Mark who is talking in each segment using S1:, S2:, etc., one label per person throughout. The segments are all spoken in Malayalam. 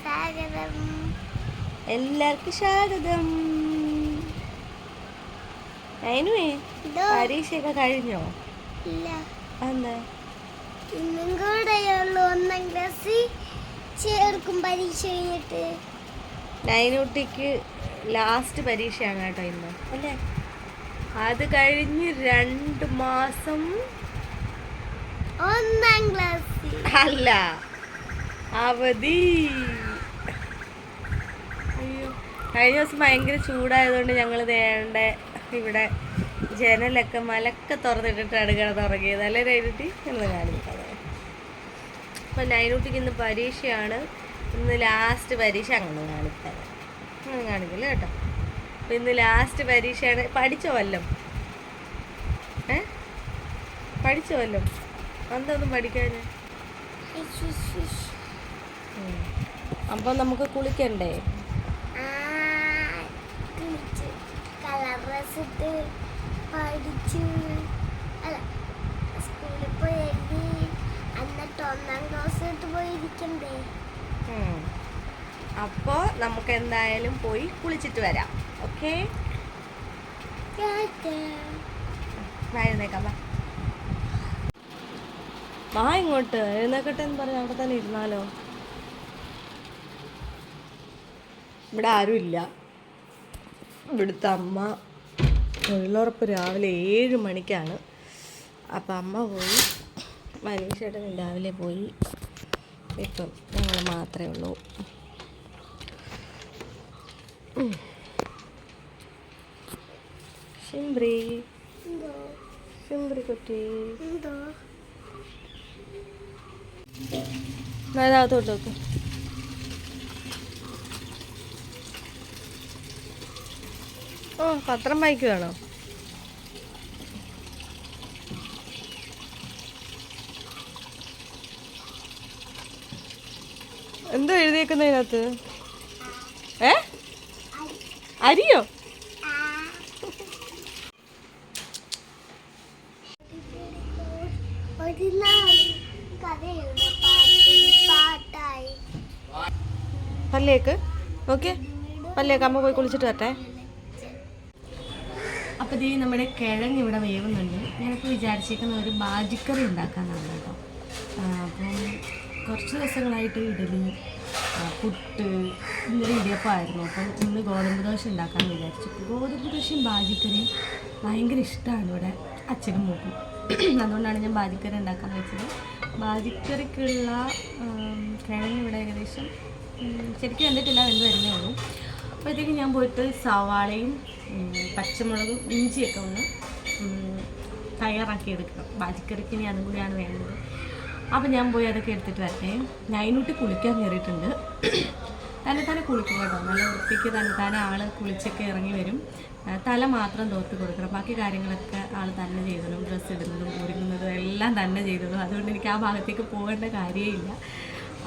S1: സ്വാഗതം.
S2: എല്ലാവർക്കും സ്വാഗതം. അതിനുവേ പരീക്ഷയൊക്കെ കഴിഞ്ഞോ?
S1: ഇല്ല.
S2: എന്താ
S1: ഇന്നും കൂടെയുള്ളൂ ഒന്നാം ക്ലാസ്സിൽ ചേർക്കും പരീക്ഷ കഴിഞ്ഞിട്ട്.
S2: നൈനുട്ടിക്ക് ലാസ്റ്റ് പരീക്ഷയാണ് കേട്ടോ ഇന്ന്. അല്ലേ? അത് കഴിഞ്ഞ് രണ്ട് മാസം
S1: ഒന്നാം ക്ലാസ്
S2: അല്ല. അവധി. അയ്യോ കഴിഞ്ഞ ദിവസം ഭയങ്കര ചൂടായതുകൊണ്ട് ഞങ്ങൾ വേണ്ട ഇവിടെ ജനലൊക്കെ മലക്കെ തുറന്നിട്ടിട്ടാണ് കിടന്നുറങ്ങിയത്. അല്ലേ നൈനുട്ടി എന്ന് കാണിക്കുന്നത് അപ്പം നൈനുട്ടിക്ക് ഇന്ന് പരീക്ഷയാണ്. ഇന്ന് ലാസ്റ്റ് പരീക്ഷ അങ്ങനെ കാണിക്കാം. അങ്ങനെ കാണിക്കില്ല കേട്ടോ? അപ്പം ഇന്ന് ലാസ്റ്റ് പരീക്ഷയാണ്. പഠിച്ചോ വല്ലം? ഏ? പഠിച്ചോ വല്ലം? എന്തൊന്നും പഠിക്കാൻ അപ്പം നമുക്ക് കുളിക്കണ്ടേ?
S1: പഠിച്ചു. അല്ല സ്കൂളിൽ പോയി എഴുതി. എന്നിട്ട് ഒന്നാം ക്ലാസ് പോയിരിക്കണ്ടേ?
S2: അപ്പോൾ അപ്പോ നമുക്ക് എന്തായാലും പോയി കുളിച്ചിട്ട് വരാം. ഓക്കെ? എഴുന്നേക്കാം വാ ഇങ്ങോട്ട്. എഴുന്നേക്കട്ടെ എന്ന് പറഞ്ഞ് അവിടെ തന്നെ ഇരുന്നാലോ? ഇവിടെ ആരുമില്ല ഇവിടുത്തെ അമ്മ തൊഴിലുറപ്പ് രാവിലെ ഏഴ് മണിക്കാണ്. അപ്പം അമ്മ പോയി. മനീഷേട്ടൻ രാവിലെ പോയി. ഇപ്പം ഞങ്ങൾ മാത്രമേ ഉള്ളൂ. ശിംബ്രി. ശിംബ്രി കുട്ടി.
S1: എന്തോ?
S2: അതിനകത്തോട്ട് ഓ പത്രം വായിക്കുവാണോ? എന്തോ എഴുതിയേക്കുന്ന അതിനകത്ത് ഏ? അരിയോ? പല്ലേക്ക്? ഓക്കെ പല്ലേക്ക് അമ്മ പോയി കുളിച്ചിട്ട് വരട്ടെ. അപ്പോൾ ഈ നമ്മുടെ കിഴങ്ങ് ഇവിടെ വേവുന്നുണ്ട്. ഞാനിപ്പോൾ വിചാരിച്ചേക്കുന്ന ഒരു ബാജിക്കറി ഉണ്ടാക്കാനാണ് കേട്ടോ. അപ്പം കുറച്ച് ദിവസങ്ങളായിട്ട് ഇഡലി പുട്ട് ഇന്നലെ ഇടിയപ്പമായിരുന്നു. അപ്പം ഇന്ന് ഗോതമ്പ് ദോശ ഉണ്ടാക്കാൻ വിചാരിച്ചു. ഗോതമ്പ് ദോശയും ബാജിക്കറിയും ഭയങ്കര ഇഷ്ടമാണ് ഇവിടെ അച്ഛനും മൂക്കും. അതുകൊണ്ടാണ് ഞാൻ ബാജിക്കറി ഉണ്ടാക്കാൻ വെച്ചത്. ബാജിക്കറിക്കുള്ള കിഴങ്ങ് ഇവിടെ ഏകദേശം ശരിക്കും കണ്ടിട്ടില്ല എന്ന് വരുന്നേ ഉള്ളൂ. അപ്പോഴത്തേക്കും ഞാൻ പോയിട്ട് സവാളയും പച്ചമുളകും ഇഞ്ചിയൊക്കെ ഒന്ന് തയ്യാറാക്കി എടുക്കണം. ബാജിക്കറിക്ക് ഇനി അതും കൂടിയാണ് വേണ്ടത്. അപ്പം ഞാൻ പോയി അതൊക്കെ എടുത്തിട്ട് വരട്ടെ. നൈനൂട്ടി കുളിക്കാൻ കയറിയിട്ടുണ്ട്. തന്നെ തന്നെ കുളിക്കും കേട്ടോ. നല്ല വൃത്തിക്ക് തന്നെ തന്നെ ആൾ കുളിച്ചൊക്കെ ഇറങ്ങി വരും. തല മാത്രം തോർത്ത് കൊടുക്കണം. ബാക്കി കാര്യങ്ങളൊക്കെ ആൾ തന്നെ ചെയ്തതും ഡ്രസ്സ് ഇടുന്നതും ഒരുങ്ങുന്നതും എല്ലാം തന്നെ ചെയ്തതും അതുകൊണ്ട് എനിക്ക് ആ ഭാഗത്തേക്ക് പോകേണ്ട കാര്യമില്ല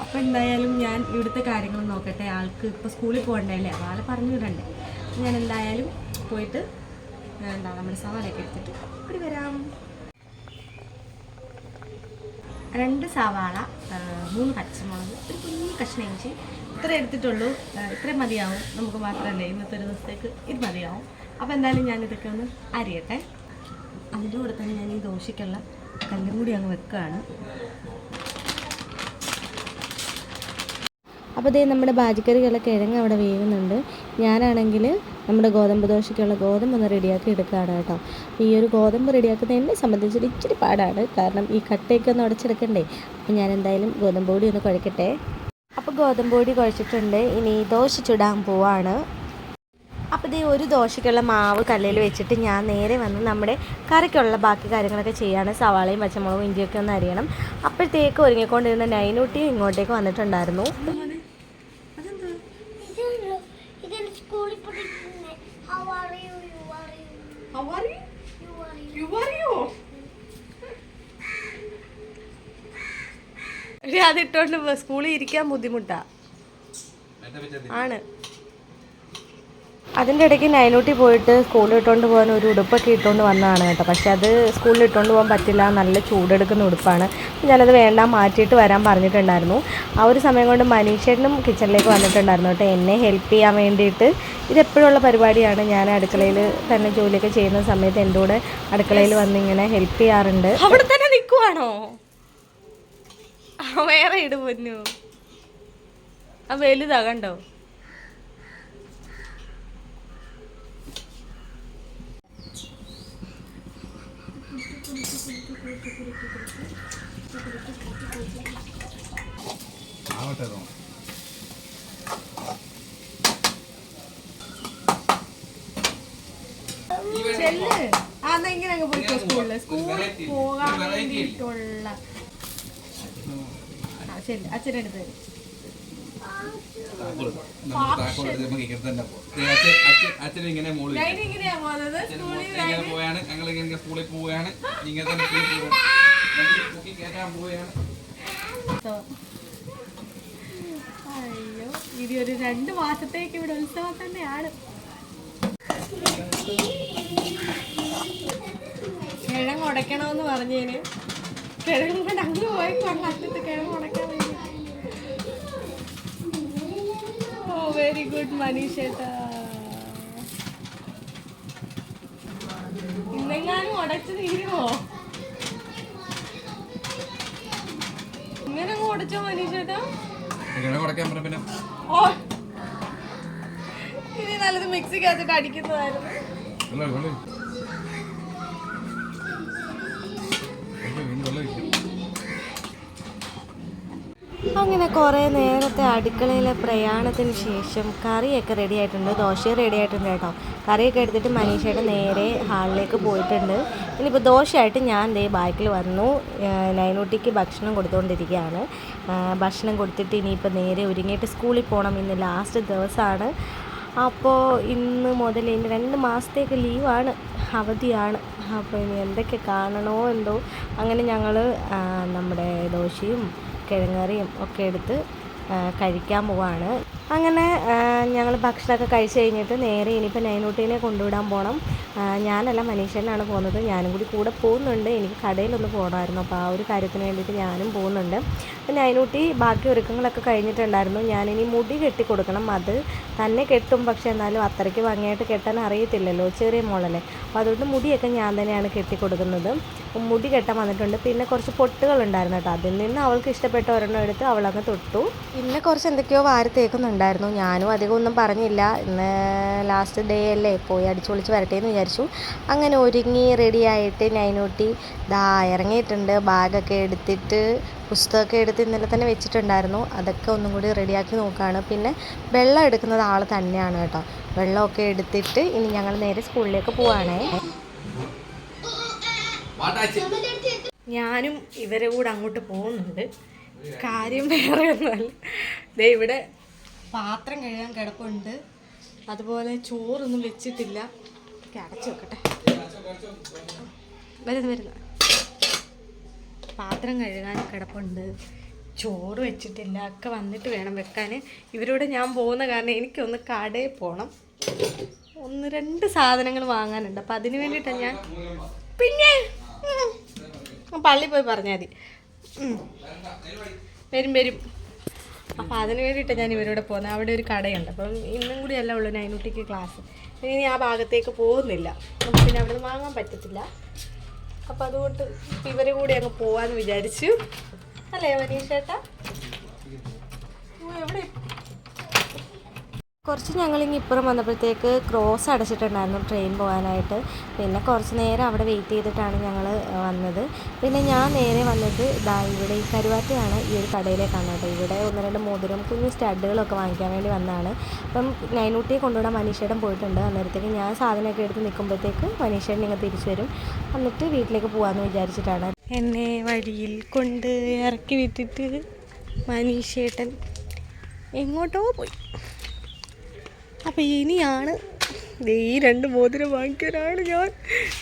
S2: അപ്പോൾ എന്തായാലും ഞാൻ ഇവിടുത്തെ കാര്യങ്ങൾ നോക്കട്ടെ. ആൾക്ക് ഇപ്പോൾ സ്കൂളിൽ പോകണ്ടല്ലേ? അപ്പോൾ ആളെ പറഞ്ഞു വിടണ്ടേ. ഞാൻ എന്തായാലും പോയിട്ട് എന്താ നമ്മുടെ സവാളയൊക്കെ എടുത്തിട്ട്. ഇവിടെ വരാം. രണ്ട് സവാള മൂന്ന് പച്ചമുളക് ഒരു കുഞ്ഞു കഷ്ണം ഇഞ്ചി. ഇത്ര എടുത്തിട്ടുള്ളൂ. ഇത്രയും മതിയാവും. നമുക്ക് മാത്രമല്ലേ ഇന്നത്തെ ഒരു ദിവസത്തേക്ക് ഇത് മതിയാവും. അപ്പോൾ എന്തായാലും ഞാൻ ഇതൊക്കെ ഒന്ന് അരിയട്ടെ. അതിന്റെ കൂടെ തന്നെ ഞാൻ ഈ ദോശയ്ക്കുള്ള കല്ലും കൂടി അങ്ങ് വെക്കുകയാണ്. അപ്പോൾ ഇതേ നമ്മുടെ ബാജിക്കറിക്കുള്ള കിഴങ്ങ് അവിടെ വേവുന്നുണ്ട്. ഞാനാണെങ്കിൽ നമ്മുടെ ഗോതമ്പ് ദോശയ്ക്കുള്ള ഗോതമ്പ് ഒന്ന് റെഡിയാക്കി എടുക്കുകയാണ് കേട്ടോ. അപ്പോൾ ഈ ഒരു ഗോതമ്പ് റെഡിയാക്കുന്നത് എന്നെ സംബന്ധിച്ചിട്ട് ഇച്ചിരി പാടാണ്. കാരണം ഈ കട്ടയൊക്കെ ഒന്ന് ഉടച്ചെടുക്കണ്ടേ? അപ്പോൾ ഞാൻ എന്തായാലും ഗോതമ്പ് പൊടി ഒന്ന് കുഴക്കട്ടെ. അപ്പോൾ ഗോതമ്പ് പൊടി കുഴച്ചിട്ടുണ്ട്. ഇനി ദോശ ചുടാൻ പോവാണ്. അപ്പോൾ ഇതേ ഒരു ദോശയ്ക്കുള്ള മാവ് കല്ലിൽ വെച്ചിട്ട് ഞാൻ നേരെ വന്ന് നമ്മുടെ കറിക്കുള്ള ബാക്കി കാര്യങ്ങളൊക്കെ ചെയ്യാണ്. സവാളയും പച്ചമുളകും ഇഞ്ചിയൊക്കെ ഒന്ന് അരിയണം. അപ്പോഴത്തേക്ക് ഒരുങ്ങിക്കൊണ്ടിരുന്ന നൈനൂട്ടിയും ഇങ്ങോട്ടേക്ക് വന്നിട്ടുണ്ടായിരുന്നു. അതിട്ടോണ്ട് സ്കൂളിൽ ഇരിക്കാൻ ബുദ്ധിമുട്ടാ. ആണ്. അതിന്റെ ഇടയ്ക്ക് നൈനൂട്ടി പോയിട്ട് സ്കൂളിൽ ഇട്ടുകൊണ്ട് പോകാൻ ഒരു ഉടുപ്പൊക്കെ ഇട്ടുകൊണ്ട് വന്നതാണ് കേട്ടോ. പക്ഷെ അത് സ്കൂളിൽ ഇട്ടുകൊണ്ട് പോകാൻ പറ്റില്ല. നല്ല ചൂടെടുക്കുന്ന ഉടുപ്പാണ്. ഞാനത് വേണ്ട മാറ്റിയിട്ട് വരാൻ പറഞ്ഞിട്ടുണ്ടായിരുന്നു. ആ ഒരു സമയം കൊണ്ട് മനീഷേട്ടനും കിച്ചണിലേക്ക് വന്നിട്ടുണ്ടായിരുന്നു കേട്ടോ. എന്നെ ഹെൽപ്പ് ചെയ്യാൻ വേണ്ടിയിട്ട്. ഇതെപ്പോഴുള്ള പരിപാടിയാണ്. ഞാൻ അടുക്കളയിൽ തന്നെ ജോലിയൊക്കെ ചെയ്യുന്ന സമയത്ത് എന്റെ കൂടെ അടുക്കളയിൽ വന്നിങ്ങനെ ഹെൽപ്പ് ചെയ്യാറുണ്ട്. അവിടെ തന്നെ നിൽക്കുവാണോ വേറെ ഇട് പൊന്നു. ആ വലുതാ കണ്ടോ?
S3: ആവട്ടെ
S2: ചെല്ല്. ഇങ്ങനെ പോയി പോയിക്കോ സ്കൂളിൽ. സ്കൂളിൽ പോകാൻ വേണ്ടിയിട്ടുള്ള ചെല്ല് അച്ഛനെടുത്ത് തരും
S3: ഇങ്ങനെ മോളിൽ
S2: ലൈൻ എങ്ങനെയാ പോകുന്നത്? സ്കൂളിൽ
S3: ഇങ്ങനെ പോയാണ് ഞങ്ങൾ ഇങ്ങനെ സ്കൂളിൽ പോവുകയാണ് ഇങ്ങനെ തന്നെ സ്കൂളിൽ പോവുകയാണ് വണ്ടി പൊക്കി കയറ്റാൻ പോവുകയാണ്
S2: അയ്യോ ഇനി ഒരു രണ്ട് മാസത്തേക്ക് ഇവിടെ ഉത്സവം തന്നെയാണ്. കിഴങ്ങ് ഉടയ്ക്കണമെന്ന് പറഞ്ഞേന്. കിഴങ്ങ് കൊണ്ട് അങ്ങ് പോയി. അങ്ങ് അറ്റത്ത് കിഴങ്ങ് ഉടയ്ക്കാൻ വെരി ഗുഡ് manisheta ഇന്നെങ്ങാനും ഉടച്ചു തീരുമോ ഇങ്ങനെ ഉടച്ചോ
S3: പിന്നെ.
S2: ഓ. ഇനി നല്ലത് മിക്സിക്കകത്തിട്ട് അടിക്കുന്നതായിരുന്നു. അങ്ങനെ കുറേ നേരത്തെ അടുക്കളയിലെ പ്രയാണത്തിന് ശേഷം കറിയൊക്കെ റെഡി ആയിട്ടുണ്ട്. ദോശ റെഡി ആയിട്ടുണ്ട് കേട്ടോ. കറിയൊക്കെ എടുത്തിട്ട് മനീഷയുടെ നേരെ ഹാളിലേക്ക് പോയിട്ടുണ്ട്. ഇനിയിപ്പോൾ ദോശയായിട്ട് ഞാൻ ദേ ബാക്കിൽ വന്നു. നൈനൂട്ടിക്ക് ഭക്ഷണം കൊടുത്തുകൊണ്ടിരിക്കുകയാണ് ഭക്ഷണം കൊടുത്തിട്ട് ഇനിയിപ്പോൾ നേരെ ഒരുങ്ങിയിട്ട് സ്കൂളിൽ പോകണം ഇന്ന് ലാസ്റ്റ് ദിവസമാണ് അപ്പോൾ ഇന്ന് മുതൽ ഇനി രണ്ട് മാസത്തേക്ക് ലീവാണ് അവധിയാണ്. അപ്പോൾ ഇനി എന്തൊക്കെ കാണണോ എന്തോ. അങ്ങനെ ഞങ്ങൾ നമ്മുടെ ദോശയും കിഴങ്ങറിയും ഒക്കെ എടുത്ത് കഴിക്കാൻ പോവാണ്. അങ്ങനെ ഞങ്ങൾ ഭക്ഷണമൊക്കെ കഴിച്ച് കഴിഞ്ഞിട്ട് നേരെ ഇനിയിപ്പോൾ നൈനൂട്ടീനെ കൊണ്ടുവിടാൻ പോകണം ഞാനല്ല മനീഷനാണ് പോകുന്നത്. ഞാനും കൂടി കൂടെ പോകുന്നുണ്ട്. എനിക്ക് കടയിലൊന്ന് പോകണമായിരുന്നു. അപ്പോൾ ആ ഒരു കാര്യത്തിന് വേണ്ടിയിട്ട് ഞാനും പോകുന്നുണ്ട്. അപ്പോൾ നൈനൂട്ടി ബാക്കി ഒരുക്കങ്ങളൊക്കെ കഴിഞ്ഞിട്ടുണ്ടായിരുന്നു. ഞാനിനി മുടി കെട്ടി കൊടുക്കണം അത് തന്നെ കെട്ടും. പക്ഷേ എന്നാലും അത്രയ്ക്ക് ഭംഗിയായിട്ട് കെട്ടാൻ അറിയത്തില്ലല്ലോ ചെറിയ മോളല്ലേ. അപ്പോൾ അതുകൊണ്ട് മുടിയൊക്കെ ഞാൻ തന്നെയാണ് കെട്ടി കൊടുക്കുന്നത് മുടി കെട്ടാൻ വന്നിട്ടുണ്ട്. പിന്നെ കുറച്ച് പൊട്ടുകളുണ്ടായിരുന്നു കേട്ടോ. അതിൽ നിന്ന് അവൾക്ക് ഇഷ്ടപ്പെട്ട ഒരെണ്ണം എടുത്ത് അവളങ്ങ് തൊട്ടു. പിന്നെ കുറച്ച് എന്തൊക്കെയോ വാരി തേക്കുന്നുണ്ടായിരുന്നു ഞാനും അധികം ഒന്നും പറഞ്ഞില്ല. ഇന്ന് ലാസ്റ്റ് ഡേ അല്ലേ? പോയി അടിച്ചു പൊളിച്ച് വരട്ടെ എന്ന് വിചാരിച്ചു. അങ്ങനെ ഒരുങ്ങി റെഡിയായിട്ട് നൈനൂട്ടി ദാ ഇറങ്ങിയിട്ടുണ്ട്. ബാഗൊക്കെ എടുത്തിട്ട് പുസ്തകമൊക്കെ എടുത്ത് ഇന്നലെ തന്നെ വെച്ചിട്ടുണ്ടായിരുന്നു. അതൊക്കെ ഒന്നും കൂടി റെഡിയാക്കി നോക്കുകയാണ് പിന്നെ വെള്ളം എടുക്കുന്നത് ആൾ തന്നെയാണ് കേട്ടോ. വെള്ളമൊക്കെ എടുത്തിട്ട് ഇനി ഞങ്ങൾ നേരെ സ്കൂളിലേക്ക് പോവാണേ. ഞാനും ഇവരെ കൂടെ അങ്ങോട്ട് പോകുന്നുണ്ട്. കാര്യം വേറെ ഒന്നുമല്ല ഇവിടെ പാത്രം കഴുകാൻ കിടപ്പുണ്ട്. അതുപോലെ ചോറൊന്നും വെച്ചിട്ടില്ല. അടച്ചു വെക്കട്ടെ. വരുന്നു വരുന്നു. പാത്രം കഴുകാൻ കിടപ്പുണ്ട്. ചോറ് വെച്ചിട്ടില്ല. ഒക്കെ വന്നിട്ട് വേണം വെക്കാൻ ഇവരോട് ഞാൻ പോകുന്ന കാരണം എനിക്കൊന്ന് കടയിൽ പോകണം ഒന്ന് രണ്ട് സാധനങ്ങൾ വാങ്ങാനുണ്ട്. അപ്പം അതിന് വേണ്ടിയിട്ടാണ് ഞാൻ പിന്നെ. പള്ളി പോയി പറഞ്ഞാൽ മതി. വരും വരും. അപ്പം അതിന് വേണ്ടിയിട്ടാണ് ഞാൻ ഇവരോട് പോകുന്നത്. അവിടെ ഒരു കടയുണ്ട്. അപ്പം ഇന്നും കൂടി അല്ല ഉള്ളൂ നൈനുട്ടിക്ക് ക്ലാസ് ഇനി ആ ഭാഗത്തേക്ക് പോകുന്നില്ല. നമുക്ക് പിന്നെ അവിടെ നിന്ന് വാങ്ങാൻ പറ്റത്തില്ല. അപ്പം അതുകൊണ്ട് ഇവരെ കൂടി അങ്ങ് പോവാന്ന് വിചാരിച്ചു. അല്ലേ മനീഷ് ചേട്ടാ എവിടെ? കുറച്ച് ഞങ്ങളിങ്ങ് ഇപ്പുറം വന്നപ്പോഴത്തേക്ക് ക്രോസ് അടച്ചിട്ടുണ്ടായിരുന്നു ട്രെയിൻ പോകാനായിട്ട്. പിന്നെ കുറച്ച് നേരം അവിടെ വെയിറ്റ് ചെയ്തിട്ടാണ് ഞങ്ങൾ വന്നത്. പിന്നെ ഞാൻ നേരെ വന്നത് ഇതാ ഇവിടെ ഈ കരുവാറ്റയാണ് ഈ ഒരു കടയിലേക്കാണ് കേട്ടോ. ഇവിടെ ഒന്ന് രണ്ട് മോതിരം കുഞ്ഞ് സ്റ്റഡുകളൊക്കെ വാങ്ങിക്കാൻ വേണ്ടി വന്നതാണ്. അപ്പം നൈനൂട്ടിയെ കൊണ്ടുവിടാൻ മനീഷേടം പോയിട്ടുണ്ട്. അന്നേരത്തേക്ക് ഞാൻ സാധനമൊക്കെ എടുത്ത് നിൽക്കുമ്പോഴത്തേക്ക് മനീഷേടൻ ഇങ്ങ് തിരിച്ചു വരും. എന്നിട്ട് വീട്ടിലേക്ക് പോകാമെന്ന് വിചാരിച്ചിട്ടാണ്. എന്നെ വഴിയിൽ കൊണ്ട് ഇറക്കി വിട്ടിട്ട് മനീഷേട്ടൻ എങ്ങോട്ടോ പോയി. അപ്പം ഇനിയാണ് ഈ രണ്ട് മോതിരം വാങ്ങിക്കാനാണ് ഞാൻ.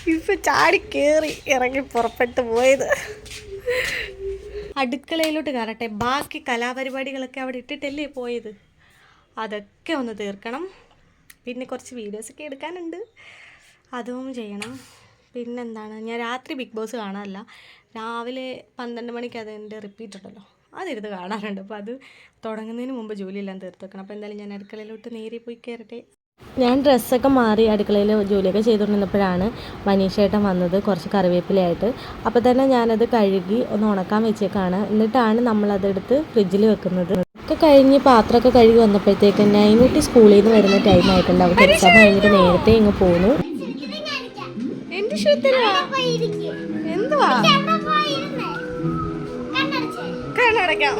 S2: ഇപ്പം ചാടി കയറി ഇറങ്ങി പുറപ്പെട്ടു പോയത്. അടുക്കളയിലോട്ട് കയറട്ടെ. ബാക്കി കലാപരിപാടികളൊക്കെ അവിടെ ഇട്ടിട്ടല്ലേ പോയത്. അതൊക്കെ ഒന്ന് തീർക്കണം.
S4: പിന്നെ കുറച്ച് വീഡിയോസൊക്കെ എടുക്കാനുണ്ട്. അതും ചെയ്യണം. പിന്നെന്താണ്? ഞാൻ രാത്രി ബിഗ് ബോസ് കാണാറില്ല. രാവിലെ പന്ത്രണ്ട് മണിക്ക് അതിന്റെ റിപ്പീറ്റ് ഉണ്ടല്ലോ. അതിരുന്ന് കാണാറുണ്ട്. അപ്പോൾ അത് തുടങ്ങുന്നതിന് മുമ്പ് ജോലിയെല്ലാം തീർത്ത് വെക്കണം. അപ്പോൾ എന്തായാലും ഞാൻ അടുക്കളയിലോട്ട് നേരെ പോയി കയറട്ടെ. ഞാൻ ഡ്രസ്സൊക്കെ മാറി അടുക്കളയിൽ ജോലിയൊക്കെ ചെയ്തുകൊണ്ടിരുന്നപ്പോഴാണ് മനീഷേട്ടൻ വന്നത് കുറച്ച് കറിവേപ്പിലയായിട്ട്. അപ്പോൾ തന്നെ ഞാനത് കഴുകി ഒന്ന് ഉണക്കാൻ വെച്ചേക്കാണ്. എന്നിട്ടാണ് നമ്മളതെടുത്ത് ഫ്രിഡ്ജിൽ വെക്കുന്നത്. ഒക്കെ കഴിഞ്ഞ് പാത്രമൊക്കെ കഴുകി വന്നപ്പോഴത്തേക്ക് നൈനൂട്ടി സ്കൂളിൽ നിന്ന് വരുന്ന ടൈം ആയിട്ടുണ്ട് അവർക്ക് എക്സാം കഴിഞ്ഞിട്ട് നേരത്തെ ഇങ്ങ് പോന്നു. എന്തുവാ? കണ്ണടക്കാം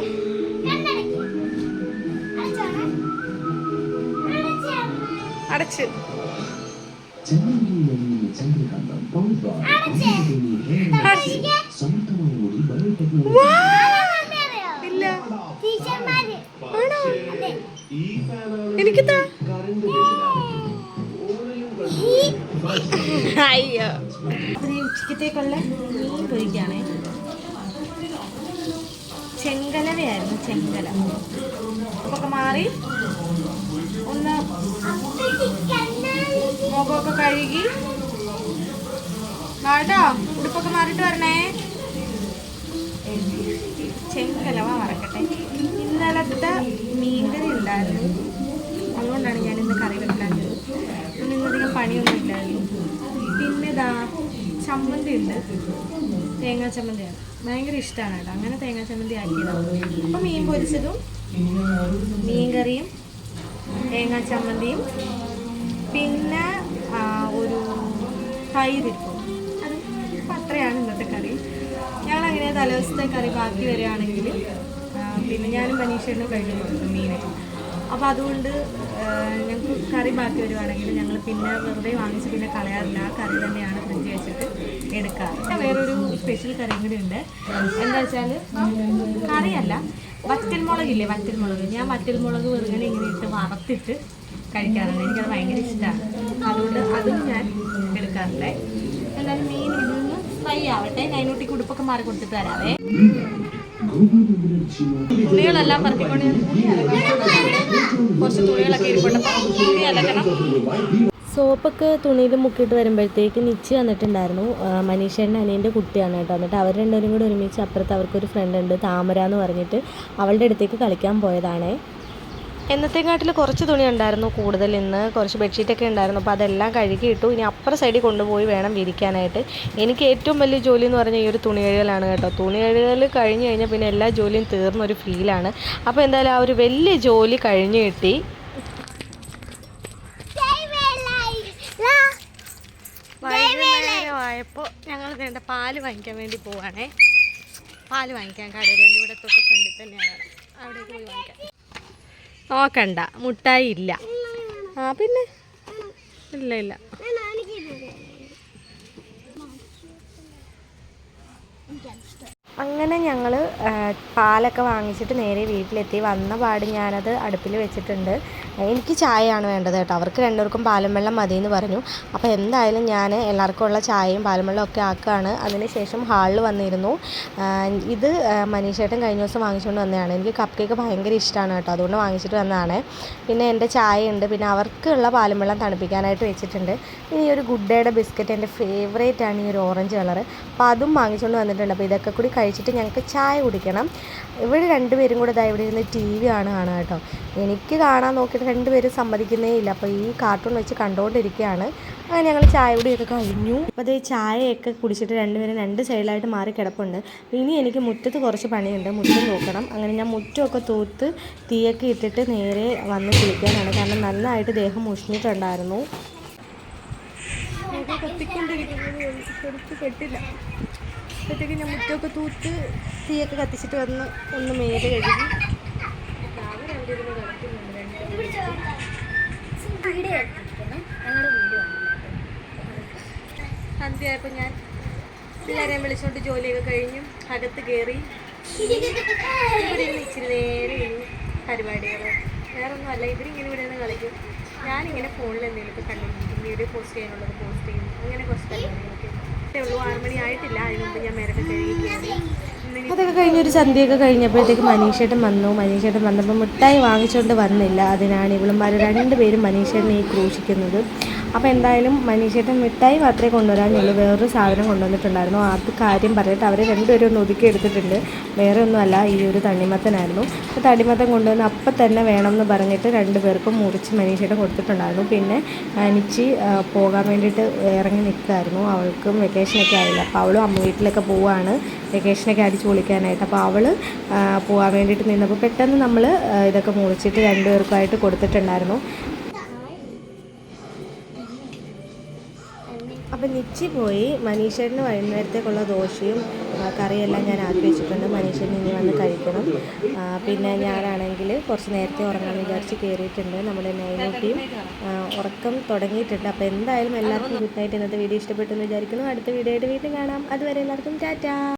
S4: അടച്ച്. ഇല്ല. ആണോ? എനിക്കിതാ. അയ്യോ. ഉച്ചക്കത്തേക്കുള്ള മീൻ പൊരിക്കാണേ. ചെങ്കലവയായിരുന്നു ചെങ്കല. അപ്പൊക്കെ മാറി. ഒന്ന് മുഖമൊക്കെ കഴുകി. കേട്ടോ ഉടുപ്പൊക്കെ മാറിയിട്ട് വരണേ. ചെങ്കലവ മറക്കട്ടെ. ഇന്നലത്തെ മീൻകറി ഉണ്ടായിരുന്നു. അതുകൊണ്ടാണ് ഞാൻ ഇന്ന് കറി ഇന്ന് ഇന്നധികം പണിയൊന്നും ഇല്ലായിരുന്നു. പിന്നെ ഇതാ ചമ്മന്തി ഉണ്ട്. തേങ്ങാ ചമ്മന്തിയാണ്. ഭയങ്കര ഇഷ്ടമാണ് കേട്ടോ. അങ്ങനെ തേങ്ങാ ചമ്മന്തി ആക്കിയതാണ്. അപ്പം മീൻ പൊരിച്ചതും മീൻ കറിയും തേങ്ങാ ചമ്മന്തിയും. പിന്നെ ഒരു തൈരിപ്പും അത് അത്രയാണ് ഇന്നത്തെ കറി. ഞങ്ങളങ്ങനെ തലേദിവസത്തെ കറി ബാക്കി വരികയാണെങ്കിൽ പിന്നെ ഞാനും മനീഷേനും കഴിഞ്ഞു കൊടുക്കും മീൻ അപ്പോൾ അതുകൊണ്ട് ഞങ്ങൾക്ക് കറി ബാക്കി വരുവാണെങ്കിൽ ഞങ്ങൾ പിന്നെ വെറുതെ വാങ്ങിച്ച് പിന്നെ കളയാറില്ല. ആ കറി തന്നെയാണ് ഫ്രിഡ്ജ് വെച്ചിട്ട് എടുക്കാറ്. വേറൊരു സ്പെഷ്യൽ കറിയും കൂടി ഉണ്ട്. എന്താ വെച്ചാൽ കറിയല്ല വറ്റൽമുളകില്ലേ വറ്റൽമുളക്. ഞാൻ വറ്റൽമുളക് വെറുതെ ഇങ്ങനെ ഇട്ട് വറുത്തിട്ട് കഴിക്കാറുണ്ട്. എനിക്കത് ഭയങ്കര ഇഷ്ടമാണ് അതുകൊണ്ട് അതും ഞാൻ എടുക്കാറുണ്ട്. എന്തായാലും മീൻ ഇതൊന്ന് ഫ്രൈ ആവട്ടെ. കൈനൂട്ടിക്ക് ഉടുപ്പൊക്കെ മാറി കൊടുത്തിട്ട് തരാവേ തുണികളെല്ലാം പറത്തിക്കൊണ്ട് ഞാൻ തുണി കുറച്ച് തുണികളൊക്കെ ഇരിപ്പുണ്ട്. അപ്പം തുണി അലക്കണം. സോപ്പൊക്കെ തുണിയിൽ മുക്കിയിട്ട് വരുമ്പോഴത്തേക്ക് നിച്ച് വന്നിട്ടുണ്ടായിരുന്നു. മനീഷേന്റെ അനിയന്റെ കുട്ടിയാണ് കേട്ടോ. എന്നിട്ട് അവർ രണ്ടുപേരും കൂടി ഒരുമിച്ച് അപ്പുറത്ത് അവർക്കൊരു ഫ്രണ്ട് ഉണ്ട് താമര എന്ന് പറഞ്ഞിട്ട് അവളുടെ അടുത്തേക്ക് കളിക്കാൻ പോയതാണേ. എന്നത്തെക്കാട്ടിൽ കുറച്ച് തുണി ഉണ്ടായിരുന്നു കൂടുതൽ ഇന്ന്. കുറച്ച് ബെഡ്ഷീറ്റൊക്കെ ഉണ്ടായിരുന്നു. അപ്പോൾ അതെല്ലാം കഴുകിയിട്ടു ഇനി അപ്പുറ സൈഡിൽ കൊണ്ടുപോയി വേണം വിരിക്കാനായിട്ട്. എനിക്ക് ഏറ്റവും വലിയ ജോലി എന്ന് പറഞ്ഞാൽ ഈ ഒരു തുണി കഴുകലാണ് കേട്ടോ. തുണി കഴുകൽ കഴിഞ്ഞ് കഴിഞ്ഞാൽ പിന്നെ എല്ലാ ജോലിയും തീർന്നൊരു ഫീലാണ് അപ്പോൾ എന്തായാലും ആ ഒരു വലിയ ജോലി കഴിഞ്ഞ് കിട്ടി. വൈകുന്നേരമായപ്പോൾ ഞങ്ങൾ വേണ്ട പാൽ വാങ്ങിക്കാൻ വേണ്ടി പോവാണേ. പാൽ വാങ്ങിക്കാൻ കടയിൽ ഇവിടെ തൊട്ട് ഫ്രണ്ടിൽ തന്നെയാണ്. അവിടെ പോയി വാങ്ങിക്കാം. നോക്കണ്ട. മുട്ടായി ഇല്ല. ആ പിന്നെ? ഇല്ല ഇല്ല. അങ്ങനെ ഞങ്ങൾ പാലൊക്കെ വാങ്ങിച്ചിട്ട് നേരെ വീട്ടിലെത്തി. വന്ന പാട് ഞാനത് അടുപ്പിൽ വെച്ചിട്ടുണ്ട്. എനിക്ക് ചായയാണ് വേണ്ടത് കേട്ടോ. അവർക്ക് രണ്ടുപേർക്കും പാലും വെള്ളം മതി എന്ന് പറഞ്ഞു. അപ്പോൾ എന്തായാലും ഞാൻ എല്ലാവർക്കും ഉള്ള ചായയും പാലും വെള്ളം ഒക്കെ ആക്കുകയാണ്. അതിനുശേഷം ഹാളിൽ വന്നിരുന്നു. ഇത് മനീഷേട്ടൻ കഴിഞ്ഞ ദിവസം വാങ്ങിച്ചുകൊണ്ട് വന്നതാണ്. എനിക്ക് കപ്പ് കേക്ക് ഭയങ്കര ഇഷ്ടമാണ് കേട്ടോ. അതുകൊണ്ട് വാങ്ങിച്ചിട്ട് വന്നതാണ്. പിന്നെ എന്റെ ചായയുണ്ട്. പിന്നെ അവർക്കുള്ള പാലും വെള്ളം തണുപ്പിക്കാനായിട്ട് വെച്ചിട്ടുണ്ട്. ഇനി ഒരു ഗുഡ് ഡേയുടെ ബിസ്ക്കറ്റ് എന്റെ ഫേവറേറ്റ് ആണ് ഈ ഒരു ഓറഞ്ച് കളർ അപ്പോൾ അതും വാങ്ങിച്ചുകൊണ്ട് വന്നിട്ടുണ്ട്. അപ്പോൾ ഇതൊക്കെ കൂടി കഴിച്ചിട്ട് ഞങ്ങൾക്ക് ചായ കുടിക്കണം. ഇവിടെ രണ്ടുപേരും കൂടെ ഇതാ ഇവിടെ ഇരുന്ന് ടി വി ആണ് കാണുക കേട്ടോ. എനിക്ക് കാണാൻ നോക്കിയിട്ട് രണ്ടുപേരും സമ്മതിക്കുന്നേ ഇല്ല. അപ്പോൾ ഈ കാർട്ടൂൺ വെച്ച് കണ്ടുകൊണ്ടിരിക്കുകയാണ് അങ്ങനെ ഞങ്ങൾ ചായ കുടിയൊക്കെ കഴിഞ്ഞു. അപ്പോൾ ഈ ചായയൊക്കെ കുടിച്ചിട്ട് രണ്ടുപേരും രണ്ട് സൈഡിലായിട്ട് മാറി കിടപ്പുണ്ട്. ഇനി എനിക്ക് മുറ്റത്ത് കുറച്ച് പണിയുണ്ട്. മുറ്റം നോക്കണം അങ്ങനെ ഞാൻ മുറ്റമൊക്കെ തൂത്ത് തീയൊക്കെ ഇട്ടിട്ട് നേരെ വന്ന് കുളിക്കാനാണ്. കാരണം നന്നായിട്ട് ദേഹം ഉഷ്ണിട്ടുണ്ടായിരുന്നു പെട്ടില്ല. അപ്പോഴത്തേക്ക് ഞാൻ മുറ്റമൊക്കെ തൂത്ത് തീയൊക്കെ കത്തിച്ചിട്ട് വന്ന് ഒന്ന് മേൽ കഴുകി. സന്ധ്യയായപ്പോൾ ഞാൻ എല്ലാവരെയും വിളിച്ചുകൊണ്ട് ജോലിയൊക്കെ കഴിഞ്ഞു. അകത്ത് കയറി. ഇവിടെ ഇച്ചിരി നേരെ പരിപാടികൾ വേറൊന്നും അല്ല ഇവരിങ്ങനെ ഇവിടെ നിന്ന് കളിക്കും. ഞാനിങ്ങനെ ഫോണിൽ എന്തെങ്കിലുമൊക്കെ കണ്ടിരിക്കും വീഡിയോ പോസ്റ്റ് ചെയ്യാനുള്ളത് പോസ്റ്റ് ചെയ്യും. അങ്ങനെ കുറച്ച് പരിപാടികളൊക്കെ ഞാൻ അതൊക്കെ
S2: അതൊക്കെ കഴിഞ്ഞൊരു സന്ധ്യയൊക്കെ കഴിഞ്ഞപ്പോഴത്തേക്ക് മനീഷേട്ടൻ വന്നു. മനീഷേട്ടൻ വന്നപ്പോൾ മിഠായി വാങ്ങിച്ചുകൊണ്ട് വന്നില്ല. അതിനാണ് ഇവളുമാർ രണ്ടുപേരും മനീഷേട്ടനെ ക്രൂശിക്കുന്നത്. അപ്പോൾ എന്തായാലും മനീഷേട്ടൻ മിഠായി മാത്രമേ കൊണ്ടുവരാനുള്ളൂ വേറൊരു സാധനം കൊണ്ടുവന്നിട്ടുണ്ടായിരുന്നു. അത് കാര്യം പറഞ്ഞിട്ട് അവർ രണ്ടുപേരും ഒന്ന് ഒതുക്കി എടുത്തിട്ടുണ്ട്. വേറെ ഒന്നുമല്ല ഈ ഒരു തണ്ണിമത്തനായിരുന്നു. അപ്പോൾ തണ്ണിമത്തൻ കൊണ്ടുവന്ന് അപ്പം തന്നെ വേണം എന്ന് പറഞ്ഞിട്ട് രണ്ട് പേർക്കും മുറിച്ച് മനീഷേട്ടൻ കൊടുത്തിട്ടുണ്ടായിരുന്നു. പിന്നെ അനിച്ചി പോകാൻ വേണ്ടിയിട്ട് ഇറങ്ങി നിൽക്കുമായിരുന്നു അവൾക്കും വെക്കേഷനൊക്കെ ആയില്ല. അപ്പോൾ അവളും അമ്മ വീട്ടിലൊക്കെ പോവാണ്. വെക്കേഷനൊക്കെ അടിച്ചു പൊളിക്കാനായിട്ട്. അപ്പോൾ അവൾ പോകാൻ വേണ്ടിയിട്ട് നിന്നപ്പോൾ പെട്ടെന്ന് നമ്മൾ ഇതൊക്കെ മുറിച്ചിട്ട് രണ്ടുപേർക്കുമായിട്ട് കൊടുത്തിട്ടുണ്ടായിരുന്നു. അപ്പം നിച്ചി പോയി. മനീഷേട്ടന് വൈകുന്നേരത്തേക്കുള്ള ദോശയും കറിയെല്ലാം ഞാൻ ആക്കി വെച്ചിട്ടുണ്ട്. മനീഷേട്ടൻ ഇനി വന്ന് കഴിക്കണം. പിന്നെ ഞാനാണെങ്കിൽ കുറച്ച് നേരത്തെ ഉറങ്ങാൻ വിചാരിച്ച് കയറിയിട്ടുണ്ട്. നമ്മുടെ നൈനൂട്ടിയും ഉറക്കം തുടങ്ങിയിട്ടുണ്ട്. അപ്പോൾ എന്തായാലും എല്ലാവർക്കും ഗുഡ് നൈറ്റ്. ഇന്നത്തെ വീഡിയോ ഇഷ്ടപ്പെട്ടെന്ന് വിചാരിക്കുന്നു. അടുത്ത വീഡിയോ ആയിട്ട് വീണ്ടും കാണാം. അതുവരെ എല്ലാവർക്കും ടാറ്റാ.